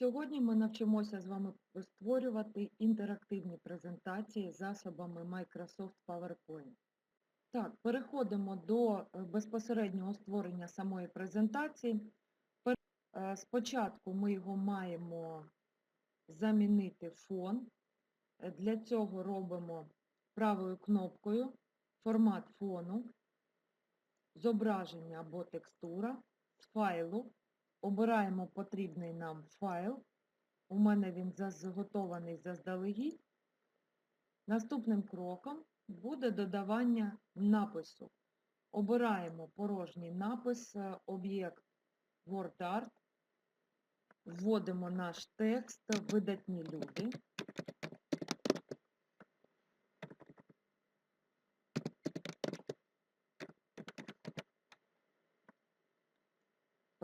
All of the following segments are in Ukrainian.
Сьогодні ми навчимося з вами створювати інтерактивні презентації засобами Microsoft PowerPoint. Так, переходимо до е, безпосереднього створення самої презентації. Е, Спочатку ми його маємо замінити фон. Для цього робимо правою кнопкою формат фону, зображення або текстура з файлу. Обираємо потрібний нам файл. У мене він заготований заздалегідь. Наступним кроком буде додавання напису. Обираємо порожній напис, е, об'єкт WordArt. Вводимо наш текст видатні люди.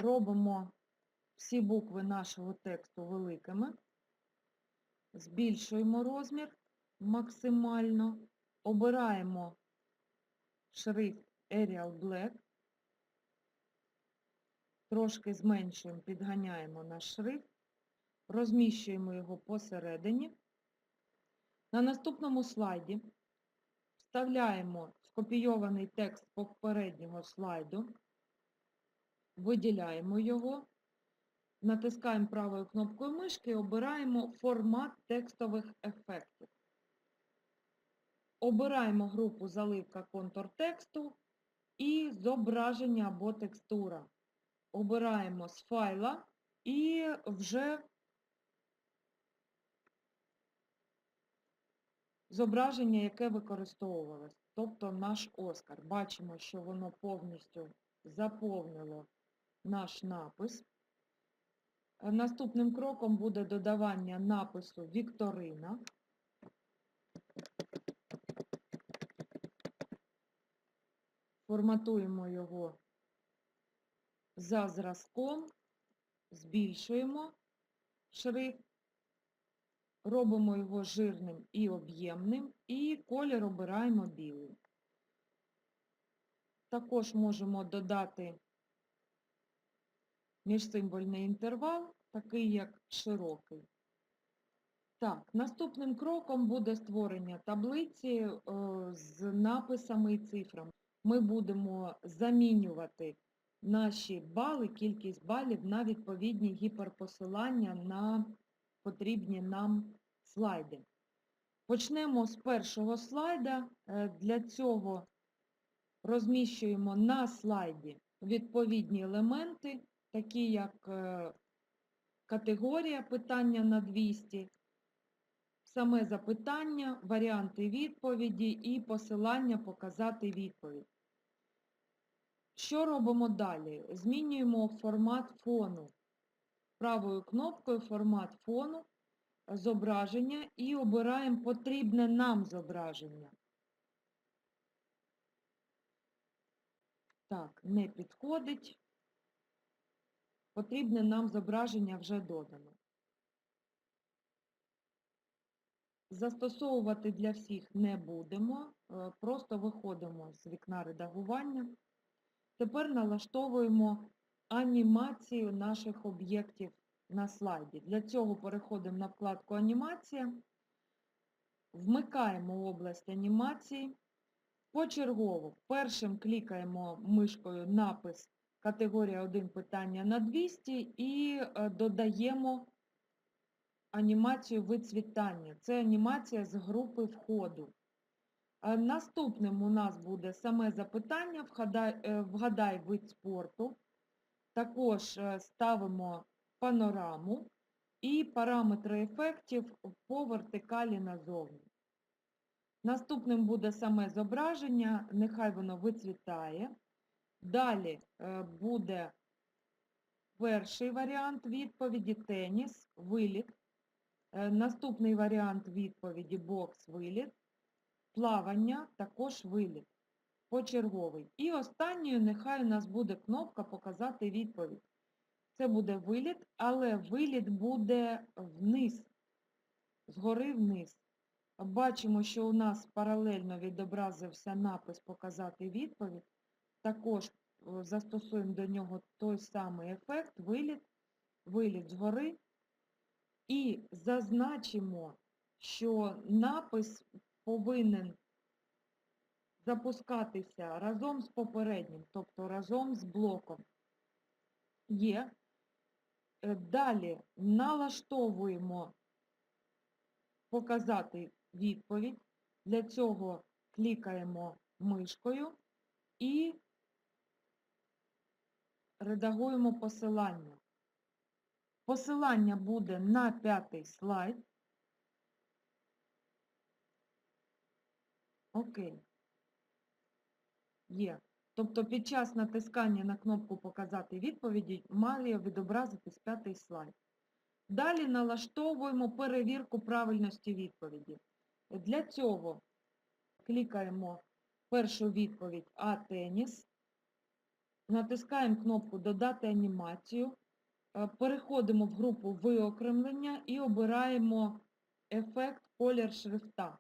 Робимо всі букви нашого тексту великими, збільшуємо розмір максимально, обираємо шрифт Arial Black, трошки зменшуємо, підганяємо наш шрифт, розміщуємо його посередині. На наступному слайді вставляємо скопійований текст попереднього слайду, виділяємо його, натискаємо правою кнопкою мишки і обираємо формат текстових ефектів. Обираємо групу заливка контур тексту і зображення або текстура. Обираємо з файла і вже зображення, яке використовувалось, тобто наш Оскар. Бачимо, що воно повністю заповнило наш напис. Е, Наступним кроком буде додавання напису Вікторина. Форматуємо його за зразком, збільшуємо шрифт, робимо його жирним і об'ємним, і колір обираємо білий. Також можемо додати міжсимвольний інтервал, такий як широкий. Так, наступним кроком буде створення таблиці е, з написами і цифрами. Ми будемо замінювати наші бали, кількість балів на відповідні гіперпосилання на потрібні нам слайди. Почнемо з першого слайда. Е, Для цього розміщуємо на слайді відповідні елементи, такі як е, категорія питання на 200, саме запитання, варіанти відповіді і посилання показати відповідь. Що робимо далі? Змінюємо формат фону. Правою кнопкою формат фону, зображення і обираємо потрібне нам зображення. Так, не підходить. Потрібне нам зображення вже додано. Застосовувати для всіх не будемо, е, просто виходимо з вікна редагування. Тепер налаштовуємо анімацію наших об'єктів на слайді. Для цього переходимо на вкладку Анімація, вмикаємо область анімації. Почергово першим клікаємо мишкою напис категорія 1 питання на 200 і е, додаємо анімацію вицвітання. Це анімація з групи входу. Е, Наступним у нас буде саме запитання «Вгадай, е, вид спорту. Також ставимо панораму і параметри ефектів по вертикалі назовні. Наступним буде саме зображення, нехай воно вицвітає. Далі е, буде перший варіант відповіді теніс, виліт. Е, Наступний варіант відповіді бокс, виліт. Плавання, також виліт. Почерговий. І останньою нехай у нас буде кнопка Показати відповідь. Це буде виліт, але виліт буде вниз, згори вниз. Бачимо, що у нас паралельно відобразився напис Показати відповідь. Також е, застосуємо до нього той самий ефект, виліт, виліт згори, І зазначимо, що напис повинен запускатися разом з попереднім, тобто разом з блоком. Є. Е, Далі налаштовуємо показати відповідь. Для цього клікаємо мишкою і редагуємо посилання. Посилання буде на п'ятий слайд. Окей. Є. Тобто під час натискання на кнопку Показати відповіді має відобразитись п'ятий слайд. Далі налаштовуємо перевірку правильності відповіді. Для цього клікаємо першу відповідь А теніс, натискаємо кнопку Додати анімацію, е, переходимо в групу виокремлення і обираємо ефект колір шрифта.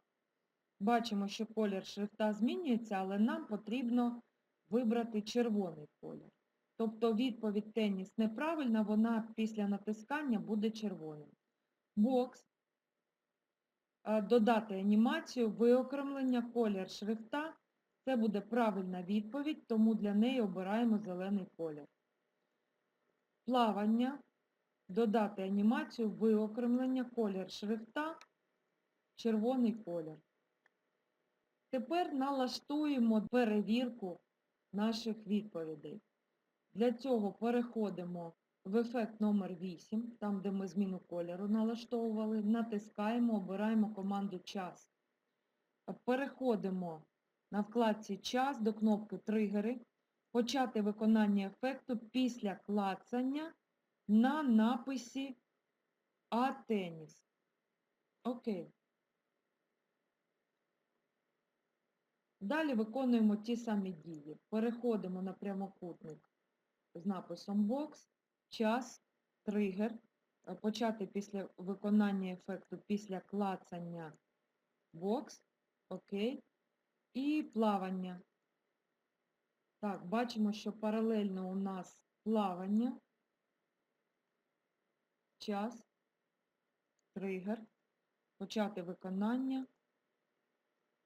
Бачимо, що колір шрифта змінюється, але нам потрібно вибрати червоний колір. Тобто відповідь теніс неправильна, вона після натискання буде червоним. Бокс. Е, Додати анімацію, виокремлення, колір шрифта. Це буде правильна відповідь, тому для неї обираємо зелений колір. Плавання. Додати анімацію, виокремлення, колір шрифта, червоний колір. Тепер налаштуємо перевірку наших відповідей. Для цього переходимо в ефект номер 8, там де ми зміну кольору налаштовували, натискаємо, обираємо команду час. Переходимо на вкладці час до кнопки тригери, почати виконання ефекту після клацання на написі А-теніс. Окей. Далі виконуємо ті самі дії. Переходимо на прямокутник з написом Box, час, тригер, е, почати після виконання ефекту після клацання Box, окей, і плавання. Так, бачимо, що паралельно у нас плавання, час, тригер, почати виконання.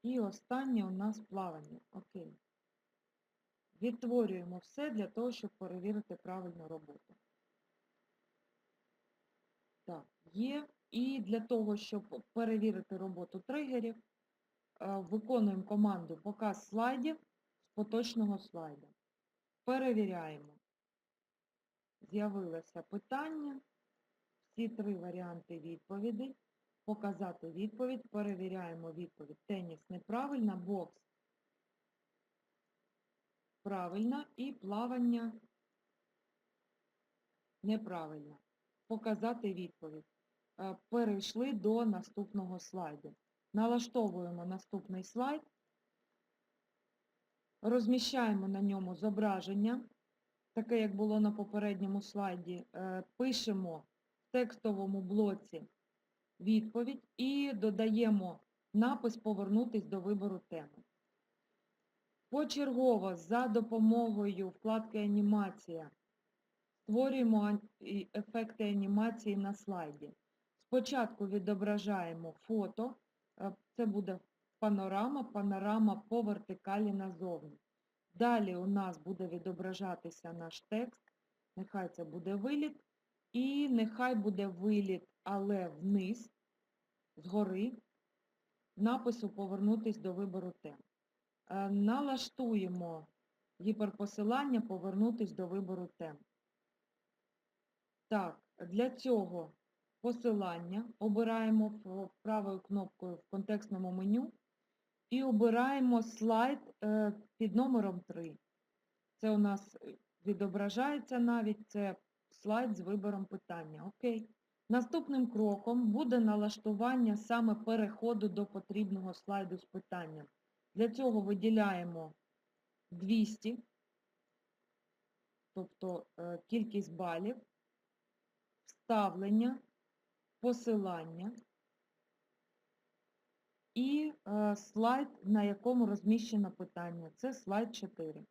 І останнє у нас плавання. Окей. Відтворюємо все для того, щоб перевірити правильну роботу. Так, є. І для того, щоб перевірити роботу тригерів, виконуємо команду показ слайдів з поточного слайду. Перевіряємо. З'явилося питання. Всі три варіанти відповідей показати відповідь, перевіряємо відповідь. Теніс неправильна, бокс правильна і плавання неправильно. Показати відповідь. Е, Перейшли до наступного слайду. Налаштовуємо наступний слайд, розміщаємо на ньому зображення, таке, як було на попередньому слайді, Е, пишемо в текстовому блоці відповідь і додаємо напис Повернутись до вибору теми. Почергово за допомогою вкладки Анімація створюємо ефекти анімації на слайді. Спочатку відображаємо фото, це буде панорама, панорама по вертикалі назовні. Далі у нас буде відображатися наш текст, нехай це буде виліт, і нехай буде виліт, але вниз, згори, напису Повернутись до вибору тем. Е, Налаштуємо гіперпосилання Повернутись до вибору тем. Так, для цього посилання обираємо правою кнопкою в контекстному меню і обираємо слайд е, під номером 3. Це у нас відображається навіть, це слайд з вибором питання. Окей. Наступним кроком буде налаштування саме переходу до потрібного слайду з питанням. Для цього виділяємо 200, тобто е, кількість балів, вставлення, посилання і е, слайд, на якому розміщено питання. Це слайд 4.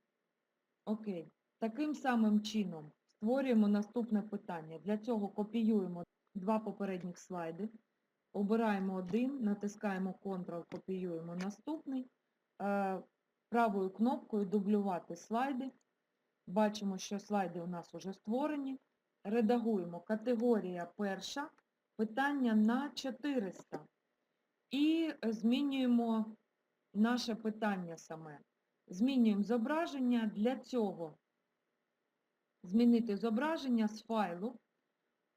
Окей. Таким самим чином створюємо наступне питання. Для цього копіюємо два попередніх слайди. Обираємо один, натискаємо Ctrl, копіюємо наступний. Е, Правою кнопкою дублювати слайди. Бачимо, що слайди у нас вже створені. Редагуємо категорія перша, питання на 400. І змінюємо наше питання саме. Змінюємо зображення. Для цього змінити зображення з файлу.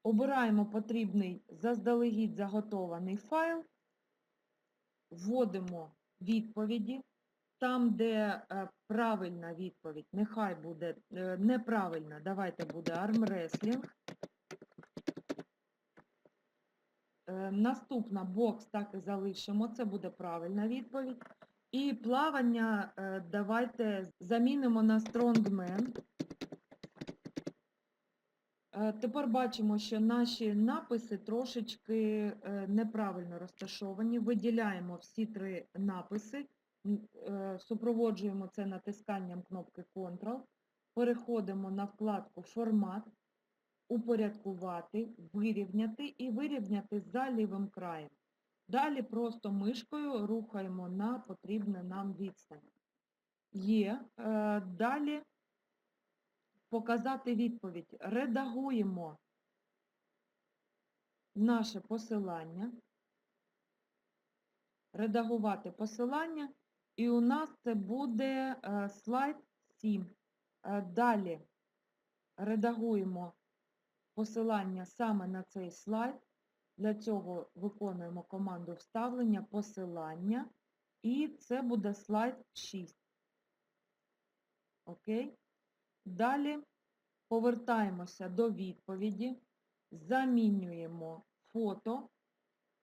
Обираємо потрібний заздалегідь заготований файл, вводимо відповіді. Там, де е, правильна відповідь, нехай буде е, неправильна, давайте буде армреслінг. Е, Наступна бокс так і залишимо, це буде правильна відповідь. І плавання е, давайте замінимо на стронгмен. Е, Тепер бачимо, що наші написи трошечки неправильно розташовані. Виділяємо всі три написи, супроводжуємо це натисканням кнопки Ctrl, переходимо на вкладку Формат, упорядкувати, вирівняти і вирівняти за лівим краєм. Далі просто мишкою рухаємо на потрібне нам відстань. Є. Е, Далі показати відповідь. Редагуємо наше посилання. Редагувати посилання. І у нас це буде е, слайд 7. Е, Далі редагуємо посилання саме на цей слайд. Для цього виконуємо команду вставлення посилання. І це буде слайд 6. Окей? Далі повертаємося до відповіді, замінюємо фото.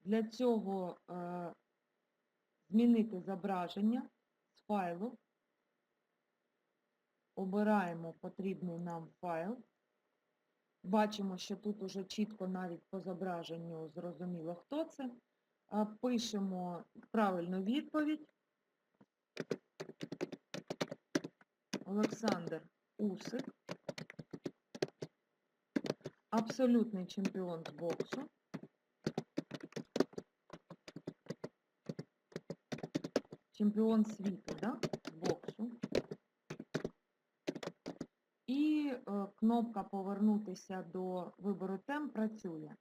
Для цього е, змінити зображення з файлу. Обираємо потрібний нам файл. Бачимо, що тут уже чітко навіть по зображенню зрозуміло, хто це. Пишемо правильну відповідь. Олександр Усик. Абсолютний чемпіон з боксу. Чемпіон світу, да? з боксу. І е, кнопка повернутися до вибору тем працює.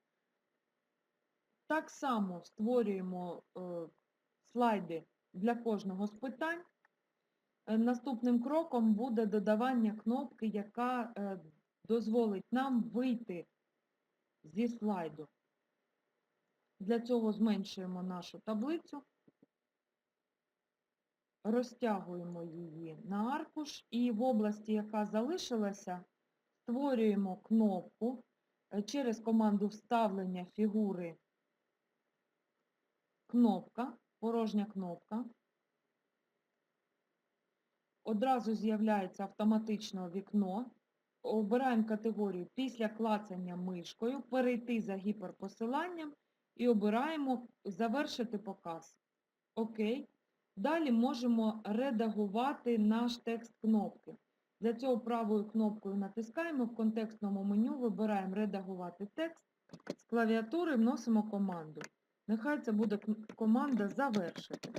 Так само створюємо е, слайди для кожного з питань. Е, Наступним кроком буде додавання кнопки, яка дозволить нам вийти зі слайду. Для цього зменшуємо нашу таблицю, розтягуємо її на аркуш і в області, яка залишилася, створюємо кнопку е, через команду вставлення фігури кнопка, порожня кнопка. Одразу з'являється автоматично вікно. Обираємо категорію після клацання мишкою, перейти за гіперпосиланням і обираємо завершити показ. Окей. Далі можемо редагувати наш текст кнопки. Для цього правою кнопкою натискаємо, в контекстному меню вибираємо редагувати текст, з клавіатури вносимо команду. Нехай це буде команда завершити.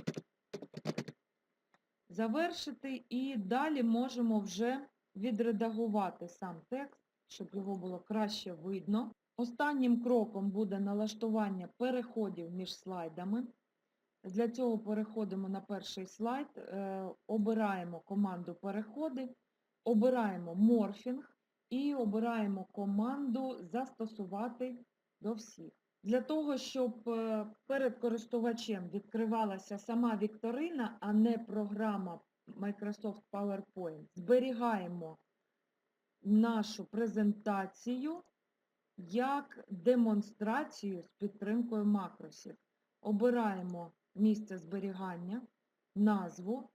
Завершити і далі можемо вже відредагувати сам текст, щоб його було краще видно. Останнім кроком буде налаштування переходів між слайдами. Для цього переходимо на перший слайд, е, обираємо команду переходи, обираємо морфінг і обираємо команду застосувати до всіх. Для того, щоб е, перед користувачем відкривалася сама вікторина, а не програма Microsoft PowerPoint, зберігаємо нашу презентацію як демонстрацію з підтримкою макросів. Обираємо місце зберігання, назву.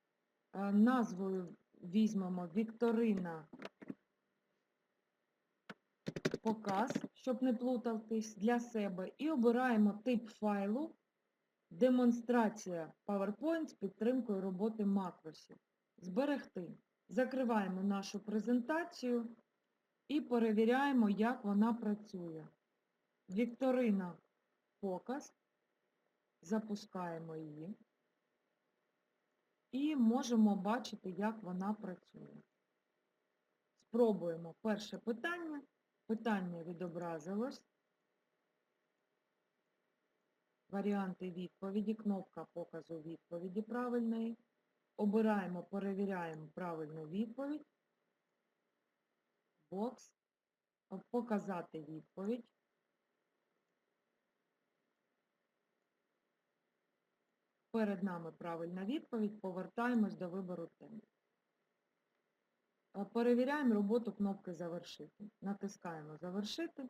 Е, Назвою візьмемо Вікторина показ, щоб не плутатись для себе, і обираємо тип файлу демонстрація PowerPoint з підтримкою роботи макросів. Зберегти. Закриваємо нашу презентацію і перевіряємо, як вона працює. Вікторина показ. Запускаємо її. І можемо бачити, як вона працює. Спробуємо перше питання. Питання відобразилось. Варіанти відповіді, кнопка показу відповіді правильної. Обираємо, перевіряємо правильну відповідь. Бокс. Показати відповідь. Перед нами правильна відповідь. Повертаємось до вибору теми. Е, Перевіряємо роботу кнопки Завершити. Натискаємо Завершити.